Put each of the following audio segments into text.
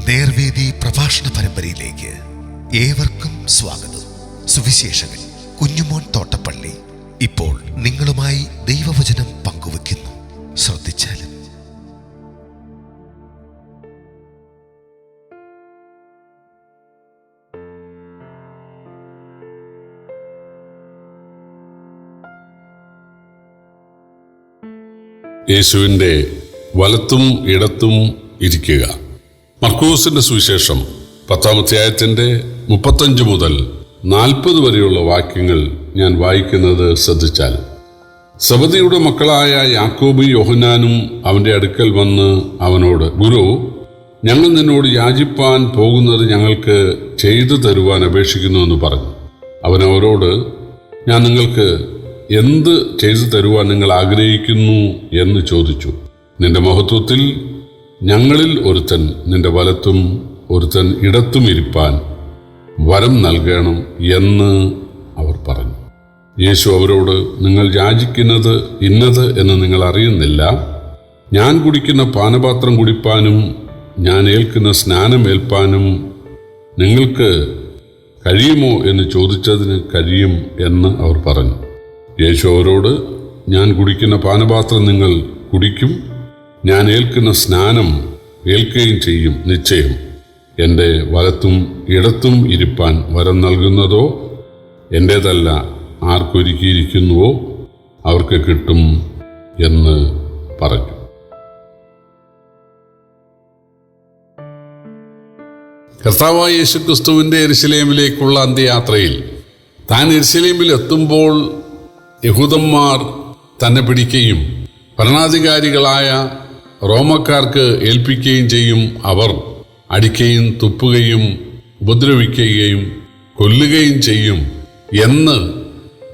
നേർവേദി പ്രഭാഷണ പരമ്പരയിലേക്ക് ഏവർക്കും സ്വാഗതം. സുവിശേഷകൻ കുഞ്ഞുമോൻ തോട്ടപ്പള്ളി ഇപ്പോൾ നിങ്ങളുമായി ദൈവവചനം പങ്കുവെക്കുന്നു ശ്രദ്ധിച്ചാലും. യേശുവിന്റെ വലത്തും ഇടത്തും ഇരിക്കുക. മർക്കൂസിന്റെ സുവിശേഷം പത്താമധ്യായത്തിന്റെ മുപ്പത്തഞ്ച് മുതൽ നാൽപ്പത് വരെയുള്ള വാക്യങ്ങൾ ഞാൻ വായിക്കുന്നത് ശ്രദ്ധിച്ചാൽ സബദിയുടെ മക്കളായ യാക്കോബ് യോഹനാനും അവന്റെ അടുക്കൽ വന്ന് അവനോട് ഗുരു ഞങ്ങൾ നിന്നോട് യാചിപ്പാൻ പോകുന്നത് ഞങ്ങൾക്ക് ചെയ്തു തരുവാൻ അപേക്ഷിക്കുന്നുവെന്ന് പറഞ്ഞു. അവൻ അവരോട് ഞാൻ നിങ്ങൾക്ക് എന്ത് ചെയ്തു തരുവാൻ നിങ്ങൾ ആഗ്രഹിക്കുന്നു? എന്ന് ചോദിച്ചു. നിന്റെ മഹത്വത്തിൽ ഞങ്ങളിൽ ഒരുത്തൻ നിന്റെ വലത്തും ഒരുത്തൻ ഇടത്തും ഇരിപ്പാൻ വരം നൽകണം എന്ന് അവർ പറഞ്ഞു. യേശു അവരോട് നിങ്ങൾ യാചിക്കുന്നത് ഇന്നത് എന്ന് നിങ്ങൾ അറിയുന്നില്ല. ഞാൻ കുടിക്കുന്ന പാനപാത്രം കുടിപ്പാനും ഞാൻ ഏൽക്കുന്ന സ്നാനം ഏൽപ്പാനും നിങ്ങൾക്ക് കഴിയുമോ എന്ന് ചോദിച്ചതിന് കഴിയും എന്ന് അവർ പറഞ്ഞു. യേശു അവരോട് ഞാൻ കുടിക്കുന്ന പാനപാത്രം നിങ്ങൾ കുടിക്കും ഞാൻ ഏൽക്കുന്ന സ്നാനം ഏൽക്കുകയും ചെയ്യും നിശ്ചയം. എന്റെ വലത്തും ഇടത്തും ഇരിപ്പാൻ വരം നൽകുന്നതോ എന്റേതല്ല ആർക്കൊരുക്കിയിരിക്കുന്നുവോ അവർക്ക് കിട്ടും എന്ന് പറഞ്ഞു. കർത്താവായ യേശുക്രിസ്തുവിന്റെ എരിശിലേമിലേക്കുള്ള അന്ത്യയാത്രയിൽ താൻ എരിശിലേമിൽ എത്തുമ്പോൾ യഹൂദന്മാർ തന്നെ പിടിക്കുകയും ഭരണാധികാരികളായ റോമക്കാർക്ക് ഏൽപ്പിക്കുകയും ചെയ്യും അവർ. അടിക്കുകയും തുപ്പുകയും ഉപദ്രവിക്കുകയും കൊല്ലുകയും ചെയ്യും എന്ന്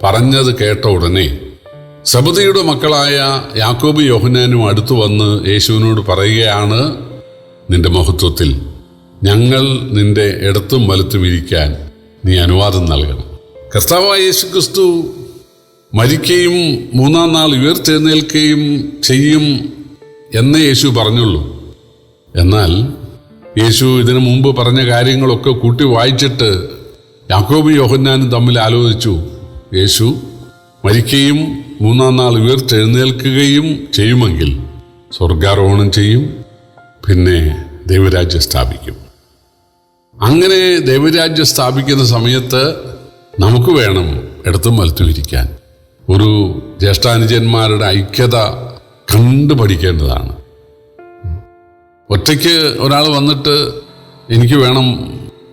പറഞ്ഞത് കേട്ട ഉടനെ സബദിയുടെ മക്കളായ യാക്കോബ് യോഹനാനും അടുത്തു വന്ന് യേശുവിനോട് പറയുകയാണ് നിന്റെ മഹത്വത്തിൽ ഞങ്ങൾ നിന്റെ ഇടത്തും വലത്തും ഇരിക്കാൻ നീ അനുവാദം നൽകണം. കർത്താവായ യേശു ക്രിസ്തു മരിക്കുകയും മൂന്നാം നാൾ ഉയർത്തെഴുന്നേൽക്കുകയും ചെയ്യും എന്നേ യേശു പറഞ്ഞുള്ളൂ. എന്നാൽ യേശു ഇതിനു മുമ്പ് പറഞ്ഞ കാര്യങ്ങളൊക്കെ കൂട്ടി വായിച്ചിട്ട് യാക്കോബ് യോഹന്നാനും തമ്മിൽ ആലോചിച്ചു. യേശു മരിക്കുകയും മൂന്നാം നാൾ ഉയർത്തെഴുന്നേൽക്കുകയും ചെയ്യുമെങ്കിൽ സ്വർഗാരോഹണം ചെയ്യും പിന്നെ ദൈവരാജ്യം സ്ഥാപിക്കും. അങ്ങനെ ദൈവരാജ്യം സ്ഥാപിക്കുന്ന സമയത്ത് നമുക്ക് വേണം ഇടത്തും വലത്തും ഇരിക്കാൻ. ഒരു ജ്യേഷ്ഠാനുജന്മാരുടെ ഐക്യത കണ്ടു പഠിക്കേണ്ടതാണ് ഒറ്റയ്ക്ക് ഒരാൾ വന്നിട്ട് എനിക്ക് വേണം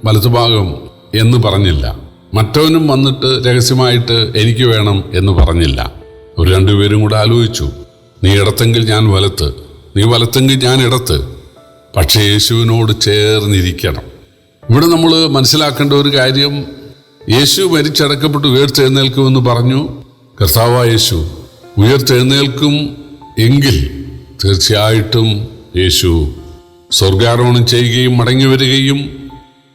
വലത്തുഭാഗം എന്ന് പറഞ്ഞില്ല. മറ്റവനും വന്നിട്ട് രഹസ്യമായിട്ട് എനിക്ക് വേണം എന്ന് പറഞ്ഞില്ല. ഒരു രണ്ടുപേരും കൂടെ ആലോചിച്ചു. നീ ഇടത്തെങ്കിൽ ഞാൻ വലത്ത് നീ വലത്തെങ്കിൽ ഞാൻ ഇടത്ത്. പക്ഷേ യേശുവിനോട് ചേർന്നിരിക്കണം. ഇവിടെ നമ്മൾ മനസ്സിലാക്കേണ്ട ഒരു കാര്യം യേശു മരിച്ചടക്കപ്പെട്ട് ഉയർത്തെഴുന്നേൽക്കുമെന്ന് പറഞ്ഞു. കർത്താവ യേശു ഉയർത്തെഴുന്നേൽക്കും എങ്കിൽ തീർച്ചയായിട്ടും യേശു സ്വർഗാരോഹണം ചെയ്യുകയും മടങ്ങി വരികയും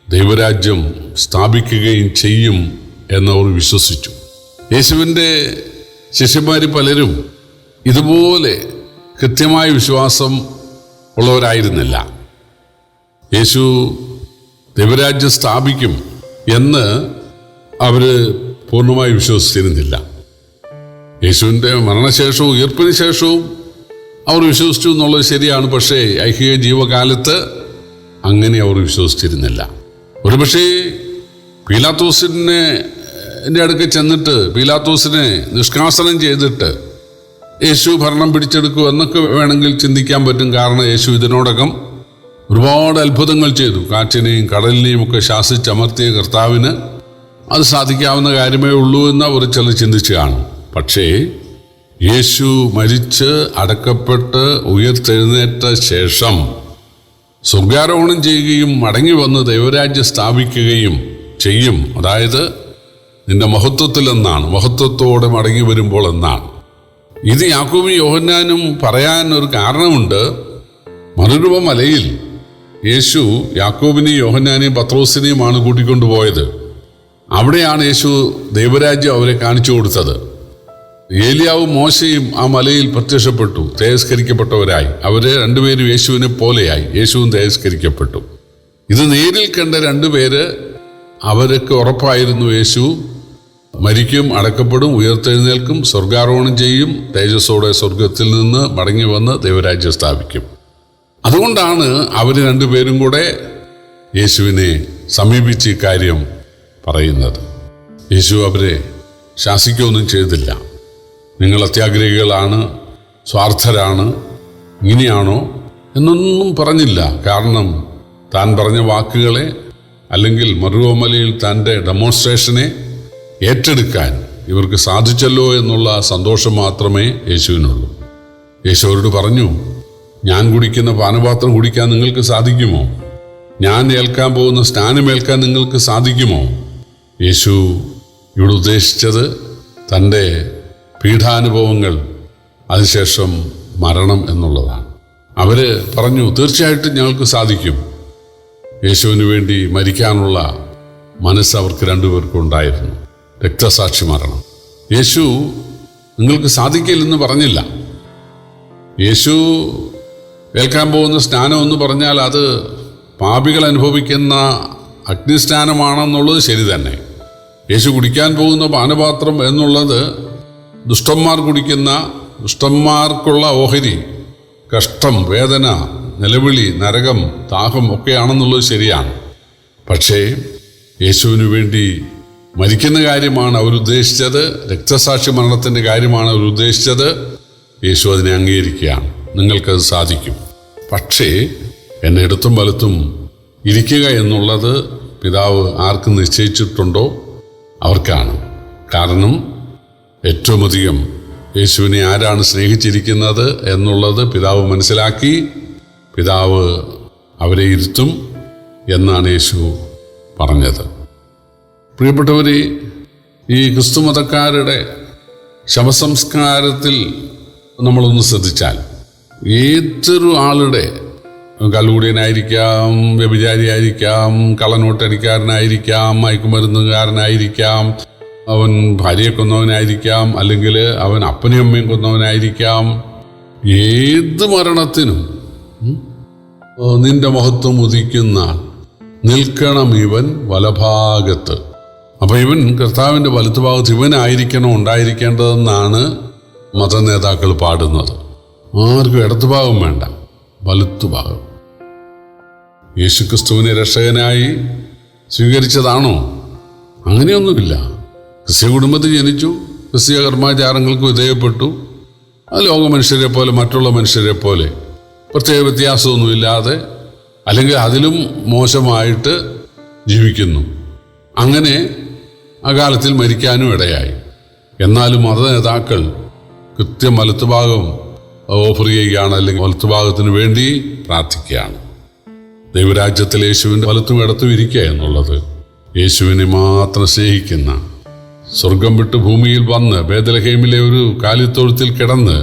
ദൈവരാജ്യം സ്ഥാപിക്കുകയും ചെയ്യും എന്നവർ വിശ്വസിച്ചു. യേശുവിന്റെ ശിഷ്യന്മാർ പലരും ഇതുപോലെ കൃത്യമായ വിശ്വാസം ഉള്ളവരായിരുന്നില്ല. യേശു ദൈവരാജ്യം സ്ഥാപിക്കും എന്ന് അവർ പൂർണമായി വിശ്വസിച്ചിരുന്നില്ല. യേശുവിന്റെ മരണശേഷവും ഉയർപ്പിന് ശേഷവും അവർ വിശ്വസിച്ചു എന്നുള്ളത് ശരിയാണ്. പക്ഷേ ഐഹിക ജീവകാലത്ത് അങ്ങനെ അവർ വിശ്വസിച്ചിരുന്നില്ല. ഒരുപക്ഷേ പീലാത്തോസിനെ എന്റെ അടുക്ക് ചെന്നിട്ട് പീലാത്തോസിനെ നിഷ്കാസനം ചെയ്തിട്ട് യേശു ഭരണം പിടിച്ചെടുക്കൂ എന്നൊക്കെ വേണമെങ്കിൽ ചിന്തിക്കാൻ പറ്റും. കാരണം യേശു ഇതിനോടകം ഒരുപാട് അത്ഭുതങ്ങൾ ചെയ്തു. കാറ്റിനെയും കടലിനെയും ഒക്കെ ശാസിച്ചമർത്തിയ കർത്താവിന് അത് സാധിക്കാവുന്ന കാര്യമേ ഉള്ളൂ എന്ന് അവർ ചിലർ ചിന്തിച്ച് കാണും. പക്ഷേ യേശു മരിച്ച് അടക്കപ്പെട്ട് ഉയർത്തെഴുന്നേറ്റ ശേഷം സ്വർഗാരോഹണം ചെയ്യുകയും മടങ്ങി വന്ന് ദൈവരാജ്യം സ്ഥാപിക്കുകയും ചെയ്യും. അതായത് നിന്റെ മഹത്വത്തിൽ എന്നാണ് മഹത്വത്തോടെ മടങ്ങി വരുമ്പോൾ എന്നാണ്. ഇത് യാക്കോബി യോഹന്നാനും പറയാൻ ഒരു കാരണമുണ്ട്. മറുരൂപ മലയിൽ യേശു യാക്കോബിനെയും യോഹന്നാനെയും പത്രോസിനെയുമാണ് കൂട്ടിക്കൊണ്ടുപോയത്. അവിടെയാണ് യേശു ദൈവരാജ്യം അവരെ കാണിച്ചു കൊടുത്തത്. ഏലിയാവും മോശയും ആ മലയിൽ പ്രത്യക്ഷപ്പെട്ടു തേജസ്കരിക്കപ്പെട്ടവരായി അവരെ രണ്ടുപേരും യേശുവിനെ പോലെയായി. യേശുവും തേജസ്കരിക്കപ്പെട്ടു ഇത് നേരിൽ കണ്ട രണ്ടുപേര് അവരൊക്കെ ഉറപ്പായിരുന്നു യേശു. മരിക്കും അടക്കപ്പെടും ഉയർത്തെഴുന്നേൽക്കും സ്വർഗാരോഹണം ചെയ്യും തേജസ്സോടെ സ്വർഗത്തിൽ നിന്ന് മടങ്ങി വന്ന് ദൈവരാജ്യം സ്ഥാപിക്കും. അതുകൊണ്ടാണ് അവർ രണ്ടുപേരും കൂടെ യേശുവിനെ സമീപിച്ച് കാര്യം പറയുന്നത്. യേശു അവരെ ശാസിക്കുകയൊന്നും ചെയ്തില്ല. നിങ്ങൾ അത്യാഗ്രഹികളാണ് സ്വാർത്ഥരാണ് ഇങ്ങനെയാണോ എന്നൊന്നും പറഞ്ഞില്ല. കാരണം താൻ പറഞ്ഞ വാക്കുകളെ അല്ലെങ്കിൽ മറുകോമലയിൽ തന്റെ ഡെമോൺസ്ട്രേഷനെ ഏറ്റെടുക്കാൻ ഇവർക്ക് സാധിച്ചല്ലോ എന്നുള്ള സന്തോഷം മാത്രമേ യേശുവിനുള്ളൂ. യേശു അവരോട് പറഞ്ഞു ഞാൻ കുടിക്കുന്ന പാനപാത്രം കുടിക്കാൻ നിങ്ങൾക്ക് സാധിക്കുമോ? ഞാൻ ഏൽക്കാൻ പോകുന്ന സ്നാനമേൽക്കാൻ നിങ്ങൾക്ക് സാധിക്കുമോ? യേശു ഇവിടെ ഉദ്ദേശിച്ചത് തന്റെ പീഠാനുഭവങ്ങൾ അതിനുശേഷം മരണം എന്നുള്ളതാണ്. അവർ പറഞ്ഞു തീർച്ചയായിട്ടും ഞങ്ങൾക്ക് സാധിക്കും. യേശുവിന് വേണ്ടി മരിക്കാനുള്ള മനസ്സ് അവർക്ക് രണ്ടുപേർക്കും ഉണ്ടായിരുന്നു. രക്തസാക്ഷി മരണം. യേശു നിങ്ങൾക്ക് സാധിക്കില്ലെന്ന് പറഞ്ഞില്ല. യേശു ഏൽക്കാൻ പോകുന്ന സ്നാനം എന്ന് പറഞ്ഞാൽ അത് പാപികൾ അനുഭവിക്കുന്ന അഗ്നിസ്നാനമാണെന്നുള്ളത് ശരി തന്നെ. യേശു കുടിക്കാൻ പോകുന്ന പാനപാത്രം എന്നുള്ളത് ദുഷ്ടന്മാർ കുടിക്കുന്ന ദുഷ്ടന്മാർക്കുള്ള ഓഹരി കഷ്ടം വേദന നിലവിളി നരകം ദാഹം ഒക്കെയാണെന്നുള്ളത് ശരിയാണ്. പക്ഷേ യേശുവിന് വേണ്ടി മരിക്കുന്ന കാര്യമാണ് അവരുദ്ദേശിച്ചത് രക്തസാക്ഷി മരണത്തിന്റെ കാര്യമാണ് അവരുദ്ദേശിച്ചത് യേശു അതിനെ അംഗീകരിക്കുകയാണ്. നിങ്ങൾക്കത് സാധിക്കും. പക്ഷേ എന്നെ എടുത്തും വലുത്തും ഇരിക്കുക എന്നുള്ളത് പിതാവ് ആർക്ക് നിശ്ചയിച്ചിട്ടുണ്ടോ? അവർക്കാണ്. കാരണം ഏറ്റവും അധികം യേശുവിനെ ആരാണ് സ്നേഹിച്ചിരിക്കുന്നത് എന്നുള്ളത് പിതാവ് മനസ്സിലാക്കി പിതാവ് അവരെ ഇരുത്തും എന്നാണ് യേശു പറഞ്ഞത്. പ്രിയപ്പെട്ടവർ ഈ ക്രിസ്തുമതക്കാരുടെ ശവസംസ്കാരത്തിൽ നമ്മളൊന്ന് ശ്രദ്ധിച്ചാൽ ഏതൊരു ആളുടെ കല്ലൂടിയനായിരിക്കാം വ്യഭിചാരിയായിരിക്കാം കള്ളനോട്ടടിക്കാരനായിരിക്കാം മയക്കുമരുന്നുകാരനായിരിക്കാം അവൻ ഭാര്യയെ കൊന്നവനായിരിക്കാം അല്ലെങ്കിൽ അവൻ അപ്പനെയും അമ്മയും കൊന്നവനായിരിക്കാം. ഏത് മരണത്തിനും നിന്റെ മഹത്വം ഉദിക്കുന്ന നിൽക്കണം ഇവൻ വലഭാഗത്ത്. അപ്പൊ ഇവൻ കർത്താവിന്റെ വലത്തുഭാഗത്ത് ഇവനായിരിക്കണം ഉണ്ടായിരിക്കേണ്ടതെന്നാണ് മത നേതാക്കൾ പാടുന്നത്. ആർക്കും ഇടത്തുഭാഗം വേണ്ട വലത്തുഭാഗം. യേശുക്രിസ്തുവിനെ രക്ഷകനായി സ്വീകരിച്ചതാണോ? അങ്ങനെയൊന്നുമില്ല. ക്രിസ്ത്യ കുടുംബത്തിൽ ജനിച്ചു ക്രിസ്തീയ കർമാചാരങ്ങൾക്ക് വിധേയപ്പെട്ടു. ലോക മനുഷ്യരെ പോലെ മറ്റുള്ള മനുഷ്യരെ പോലെ പ്രത്യേക വ്യത്യാസമൊന്നുമില്ലാതെ അല്ലെങ്കിൽ അതിലും മോശമായിട്ട് ജീവിക്കുന്നു. അങ്ങനെ അകാലത്തിൽ മരിക്കാനും ഇടയായി. എന്നാലും മത നേതാക്കൾ കൃത്യം വലത്തുഭാഗം ഓഫർ ചെയ്യുകയാണ് അല്ലെങ്കിൽ വലത്തുഭാഗത്തിന് വേണ്ടി പ്രാർത്ഥിക്കുകയാണ്. ദൈവരാജ്യത്തിൽ യേശുവിന്റെ വലത്തും ഇടത്തും ഇരിക്കുക എന്നുള്ളത് യേശുവിനെ മാത്രം സ്നേഹിക്കുന്ന സ്വർഗം വിട്ട് ഭൂമിയിൽ വന്ന് ബേദലഹേമിലെ ഒരു കാലിത്തൊഴുത്തിൽ കിടന്ന്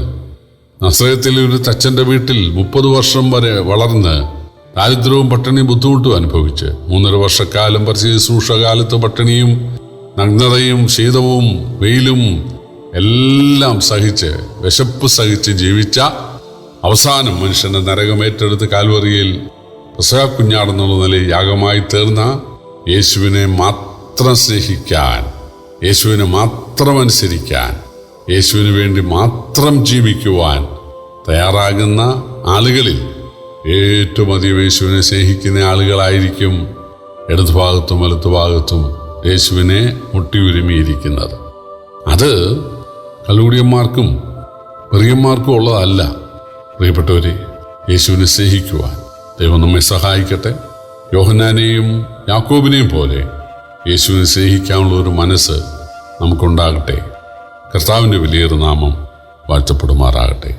നസ്രയത്തിലെ ഒരു തച്ചന്റെ വീട്ടിൽ മുപ്പത് വർഷം വരെ വളർന്ന് ദാരിദ്ര്യവും പട്ടിണിയും ബുദ്ധിമുട്ടും അനുഭവിച്ച് മൂന്നര വർഷക്കാലം പരിശുശ്രൂഷകാലത്ത് പട്ടിണിയും നഗ്നതയും ശീതവും വെയിലും എല്ലാം സഹിച്ച് വിശപ്പ് സഹിച്ച് ജീവിച്ച അവസാനം മനുഷ്യന്റെ നരകമേറ്റെടുത്ത് കാൽവറിയിൽ പ്രസവ കുഞ്ഞാടെന്നുള്ള നിലയിൽ യാഗമായി തീർന്ന യേശുവിനെ മാത്രം സ്നേഹിക്കാൻ യേശുവിനെ മാത്രം അനുസരിക്കാൻ യേശുവിന് വേണ്ടി മാത്രം ജീവിക്കുവാൻ തയ്യാറാകുന്ന ആളുകളിൽ ഏറ്റവും അധികം യേശുവിനെ സ്നേഹിക്കുന്ന ആളുകളായിരിക്കും ഇടതുഭാഗത്തും വലത്തുഭാഗത്തും യേശുവിനെ മുട്ടിയുരുമിയിരിക്കുന്നത്. അത് കലൂടിയന്മാർക്കും പ്രിയന്മാർക്കും ഉള്ളതല്ല. പ്രിയപ്പെട്ടവരെ യേശുവിനെ സ്നേഹിക്കുവാൻ ദൈവം നമ്മെ സഹായിക്കട്ടെ. യോഹന്നാനെയും യാക്കോബിനെയും പോലെ യേശുവിനെ സ്നേഹിക്കാനുള്ള ഒരു മനസ്സ് നമുക്കുണ്ടാകട്ടെ. കർത്താവിന്റെ വലിയൊരു നാമം വാഴ്ത്തപ്പെടുമാറാകട്ടെ.